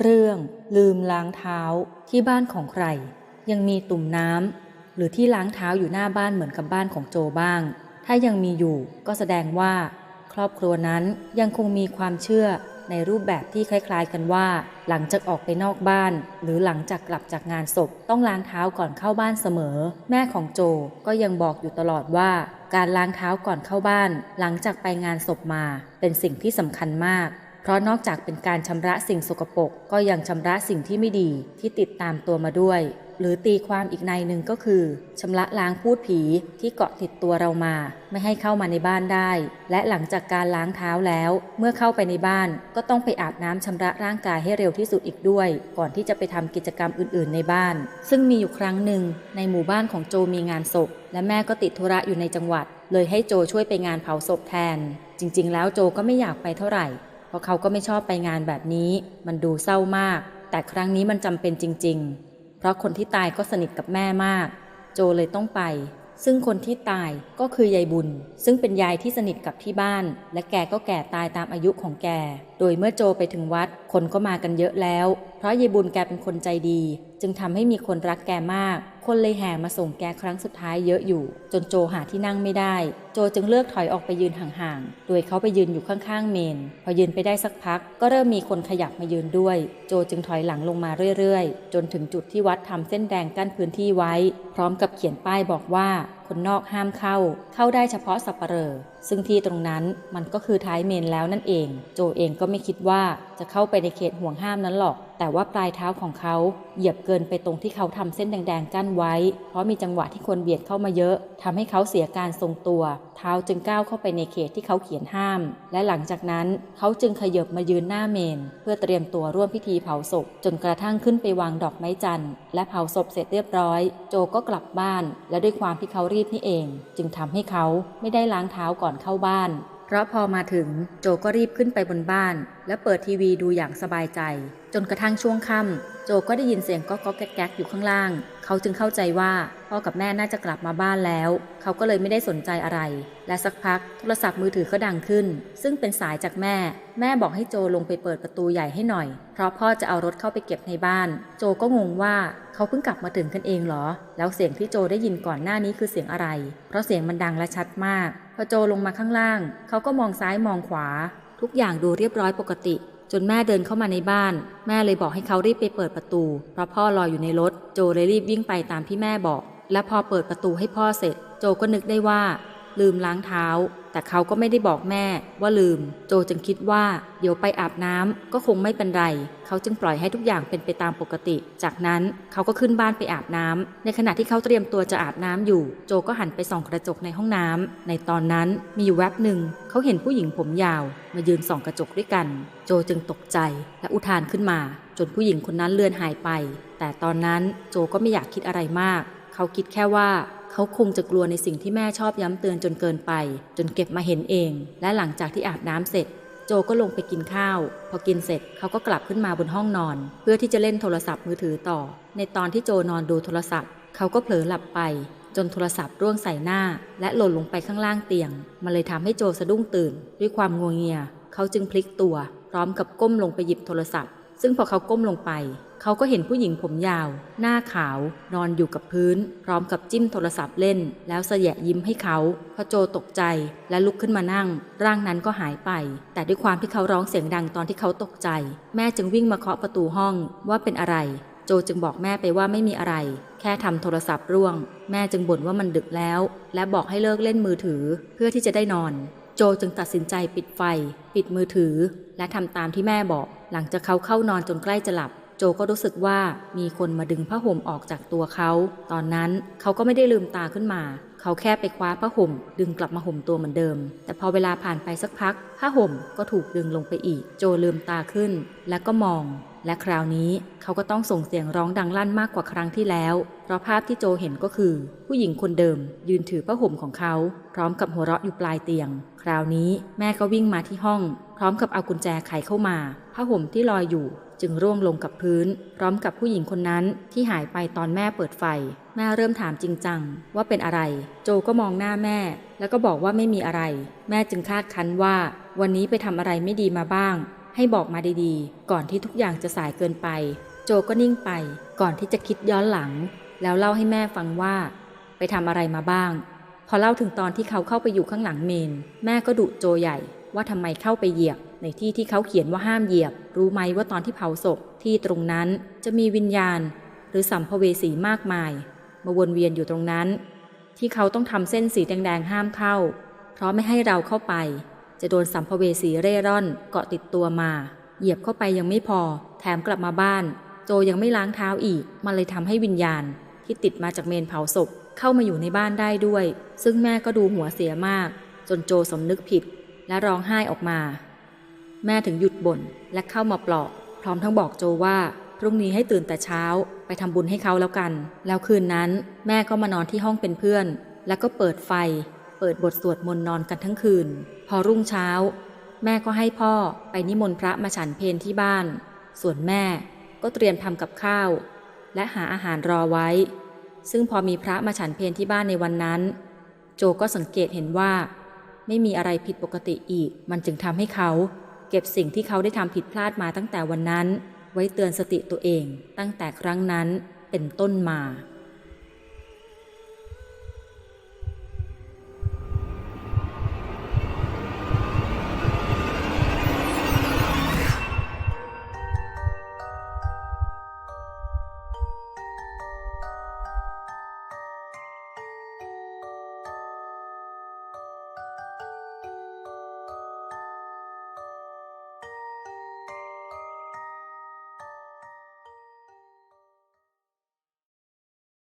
เรื่องลืมล้างเท้าที่บ้านของใคร ยังมีตุ่มน้ำหรือที่ล้างเท้าอยู่หน้าบ้านเหมือนกับบ้านของโจบ้าง ถ้ายังมีอยู่ก็แสดงว่า ครอบครัวนั้นยังคงมีความเชื่อในรูปแบบที่คล้ายๆกันว่า หลังจากออกไปนอกบ้าน หรือหลังจากกลับจากงานศพต้องล้างเท้าก่อนเข้าบ้านเสมอ แม่ของโจก็ยังบอกอยู่ตลอดว่า การล้างเท้าก่อนเข้าบ้าน หลังจากไปงานศพมา เป็นสิ่งที่สำคัญมาก เพราะนอกจากเป็นการชำระสิ่งสกปรกก็ยังชำระสิ่งที่ไม่ดีที่ติดตามตัวมาด้วย หรือตีความอีกในหนึ่งก็คือชำระล้างพูดผีที่เกาะติดตัวเรามา ไม่ให้เข้ามาในบ้านได้ และหลังจากการล้างเท้าแล้ว เมื่อเข้าไปในบ้านก็ต้องไปอาบน้ำชำระร่างกายให้เร็วที่สุดอีกด้วย ก่อนที่จะไปทำกิจกรรมอื่น ๆ ในบ้าน ซึ่งมีอยู่ครั้งหนึ่ง ในหมู่บ้านของโจมีงานศพ และแม่ก็ติดธุระอยู่ในจังหวัด เลยให้โจช่วยไปงานเผาศพแทน จริง ๆ แล้วโจก็ไม่อยากไปเท่าไหร่ ราะเขาก็ไม่ชอบไปงานแบบนี้ มันดูเศร้ามาก แต่ครั้งนี้มันจำเป็นจริง ๆ เพราะคนที่ตายก็สนิทกับแม่มาก โจเลยต้องไป ซึ่งคนที่ตายก็คือยายบุญ ซึ่งเป็นยายที่สนิทกับที่บ้าน และแกก็แก่ตายตามอายุของแก โดยเมื่อโจไปถึงวัด คนก็มากันเยอะแล้ว เพราะยายบุญแกเป็นคนใจดี จึงทำให้มีคนรักแกมาก คนเลยแห่มาส่งแกครั้งสุดท้ายเยอะอยู่ จนโจหาที่นั่งไม่ได้ โจจึงเลือกถอยออกไปยืนห่างๆ โดยเขาไปยืนอยู่ข้างๆเมน พอยืนไปได้สักพัก ก็เริ่มมีคนขยับมายืนด้วย โจจึงถอยหลังลงมาเรื่อยๆ จนถึงจุดที่วัดทำเส้นแดงกั้นพื้นที่ไว้ พร้อมกับเขียนป้ายบอกว่า คนนอกห้ามเข้า เข้าได้เฉพาะสัปเหร่อซึ่งที่ตรงนั้นมันก็คือท้ายเมนแล้วนั่นเอง โจเองก็ไม่คิดว่าจะเข้าไปในเขตห่วงห้ามนั้นหรอก แต่ว่าปลายเท้าของเขาเหยียบเกินไปตรงที่เขาทำเส้นแดงๆกั้นไว้ เพราะมีจังหวะที่คนเบียดเข้ามาเยอะทำให้เขาเสียการทรงตัว เท้าจึงก้าวเข้าไปในเขตที่เขาเขียนห้าม และหลังจากนั้นเขาจึงขยบมายืนหน้าเมน เพื่อเตรียมตัวร่วมพิธีเผาศพ จนกระทั่งขึ้นไปวางดอกไม้จันทร์และเผาศพเสร็จเรียบร้อย โจก็กลับบ้าน และด้วยความที่เขารีบนี่เอง จึงทำให้เขาไม่ได้ล้างเท้าก่อนเข้าบ้าน เพราะพอมาถึงโจก็รีบขึ้นไปบนบ้าน และเปิดทีวีดูอย่างสบายใจ จนกระทั่งช่วงค่ำโจก็ได้ยินเสียงก๊อกก๊อกแก๊กแก๊กอยู่ข้างล่าง เขาจึงเข้าใจว่าพ่อกับแม่น่าจะกลับมาบ้านแล้ว เขาก็เลยไม่ได้สนใจอะไร และสักพักโทรศัพท์มือถือก็ดังขึ้น ซึ่งเป็นสายจากแม่ แม่บอกให้โจลงไปเปิดประตูใหญ่ให้หน่อย เพราะพ่อจะเอารถเข้าไปเก็บในบ้าน โจก็งงว่าเขาเพิ่งกลับมาถึงกันเองเหรอ แล้วเสียงที่โจได้ยินก่อนหน้านี้คือเสียงอะไร เพราะเสียงมันดังและชัดมาก พอโจลงมาข้างล่าง เขาก็มองซ้ายมองขวา ทุกอย่างดูเรียบร้อยปกติ จนแม่เดินเข้ามาในบ้าน แม่เลยบอกให้เขารีบไปเปิดประตู เพราะพ่อรออยู่ในรถ โจเลยรีบวิ่งไปตามที่แม่บอก และพอเปิดประตูให้พ่อเสร็จ โจก็นึกได้ว่า ลืมล้างเท้า แต่เขาก็ไม่ได้บอกแม่ว่าลืม โจจึงคิดว่า เดี๋ยวไปอาบน้ำก็คงไม่เป็นไร เขาจึงปล่อยให้ทุกอย่างเป็นไปตามปกติ จากนั้นเขาก็ขึ้นบ้านไปอาบน้ำในขณะที่เขาเตรียมตัวจะอาบน้ำอยู่ โจก็หันไปส่องกระจกในห้องน้ำในตอนนั้นมีอยู่แวบหนึ่งเขาเห็นผู้หญิงผมยาว มายืนส่องกระจกด้วยกัน โจจึงตกใจและอุทานขึ้นมา จนผู้หญิงคนนั้นเลือนหายไป แต่ตอนนั้นโจก็ไม่อยากคิดอะไรมาก เขาคิดแค่ว่า เขาคงจะกลัวในสิ่งที่แม่ชอบย้ำเตือนจนเกินไป จนเก็บมาเห็นเอง และหลังจากที่อาบน้ำเสร็จ โจก็ลงไปกินข้าว พอกินเสร็จเขาก็กลับขึ้นมาบนห้องนอน เพื่อที่จะเล่นโทรศัพท์มือถือต่อ ในตอนที่โจนอนดูโทรศัพท์ เขาก็เผลอหลับไป จนโทรศัพท์ร่วงใส่หน้า และหล่นลงไปข้างล่างเตียง มันเลยทำให้โจสะดุ้งตื่น ด้วยความงัวเงีย เขาจึงพลิกตัว พร้อมกับก้มลงไปหยิบโทรศัพท์ ซึ่งพอเขาก้มลงไป เขาก็เห็นผู้หญิงผมยาว หน้าขาวนอนอยู่กับพื้น พร้อมกับจิ้มโทรศัพท์เล่น แล้วเสยะยิ้มให้เขาพอโจตกใจและลุกขึ้นมานั่ง ร่างนั้นก็หายไป แต่ด้วยความที่เขาร้องเสียงดังตอนที่เขาตกใจ แม่จึงวิ่งมาเคาะประตูห้องว่าเป็นอะไร โจจึงบอกแม่ไปว่าไม่มีอะไร แค่ทำโทรศัพท์ร่วง แม่จึงบ่นว่ามันดึกแล้ว และบอกให้เลิกเล่นมือถือ เพื่อที่จะได้นอนโจจึงตัดสินใจปิดไฟ ปิดมือถือ และทำตามที่แม่บอก หลังจากเขาเข้านอนจนใกล้จะหลับ โจก็รู้สึกว่ามีคนมาดึงผ้าห่มออกจากตัวเขา ตอนนั้นเขาก็ไม่ได้ลืมตาขึ้นมา เขาแค่ไปคว้าผ้าห่ม ดึงกลับมาห่มตัวเหมือนเดิม แต่พอเวลาผ่านไปสักพัก ผ้าห่มก็ถูกดึงลงไปอีก โจลืมตาขึ้น แล้วก็มอง และคราวนี้เขาก็ต้องส่งเสียงร้องดังลั่นมากกว่าครั้งที่แล้ว เพราะภาพที่โจเห็นก็คือ ผู้หญิงคนเดิม ยืนถือผ้าห่มของเขา พร้อมกับหัวเราะอยู่ปลายเตียง คราวนี้แม่ก็วิ่งมาที่ห้อง พร้อมกับเอากุญแจไขเข้ามาผ้าห่มที่ลอยอยู่ จึงร่วงลงกับพื้น พร้อมกับผู้หญิงคนนั้นที่หายไปตอนแม่เปิดไฟ แม่เริ่มถามจริงจังว่าเป็นอะไร โจก็มองหน้าแม่ แล้วก็บอกว่าไม่มีอะไร แม่จึงคาดคั้นว่า วันนี้ไปทำอะไรไม่ดีมาบ้าง ให้บอกมาดีๆ ก่อนที่ทุกอย่างจะสายเกินไป โจก็นิ่งไป ก่อนที่จะคิดย้อนหลัง แล้วเล่าให้แม่ฟังว่า ไปทำอะไรมาบ้าง พอเล่าถึงตอนที่เขาเข้าไปอยู่ข้างหลังเมน แม่ก็ดุโจใหญ่ว่าทำไมเข้าไปเหยียบ ในที่ที่เขาเขียนว่าห้ามเหยียบ รู้ไหมว่าตอนที่เผาศพที่ตรงนั้นจะมีวิญญาณ หรือสัมภเวสีมากมาย มาวนเวียนอยู่ตรงนั้น ที่เขาต้องทำเส้นสีแดงๆห้ามเข้า เพราะไม่ให้เราเข้าไป จะโดนสัมภเวสีเร่ร่อนเกาะติดตัวมา เหยียบเข้าไปยังไม่พอ แถมกลับมาบ้าน โจยังไม่ล้างเท้าอีก มันเลยทำให้วิญญาณ ที่ติดมาจากเมนเผาศพเข้ามาอยู่ในบ้านได้ด้วย ซึ่งแม่ก็ดูหัวเสียมาก จนโจสำนึกผิดและร้องไห้ออกมา แม่ถึงหยุดบ่นและเข้ามาปลอบพร้อมทั้งบอกโจว่าพรุ่งนี้ให้ตื่นแต่เช้าไปทำบุญให้เขาแล้วกัน แล้วคืนนั้น แม่ก็มานอนที่ห้องเป็นเพื่อน แล้วก็เปิดไฟ เปิดบทสวดมนต์นอนกันทั้งคืน พอรุ่งเช้า แม่ก็ให้พ่อไปนิมนต์พระมาฉันเพลที่บ้าน ส่วนแม่ก็เตรียมทำกับข้าว และหาอาหารรอไว้ ซึ่งพอมีพระมาฉันเพลที่บ้านในวันนั้น โจก็สังเกตเห็นว่า ไม่มีอะไรผิดปกติอีก มันจึงทำให้เขา เก็บสิ่งที่เขาได้ทำผิดพลาดมาตั้งแต่วันนั้น ไว้เตือนสติตัวเองตั้งแต่ครั้งนั้นเป็นต้นมา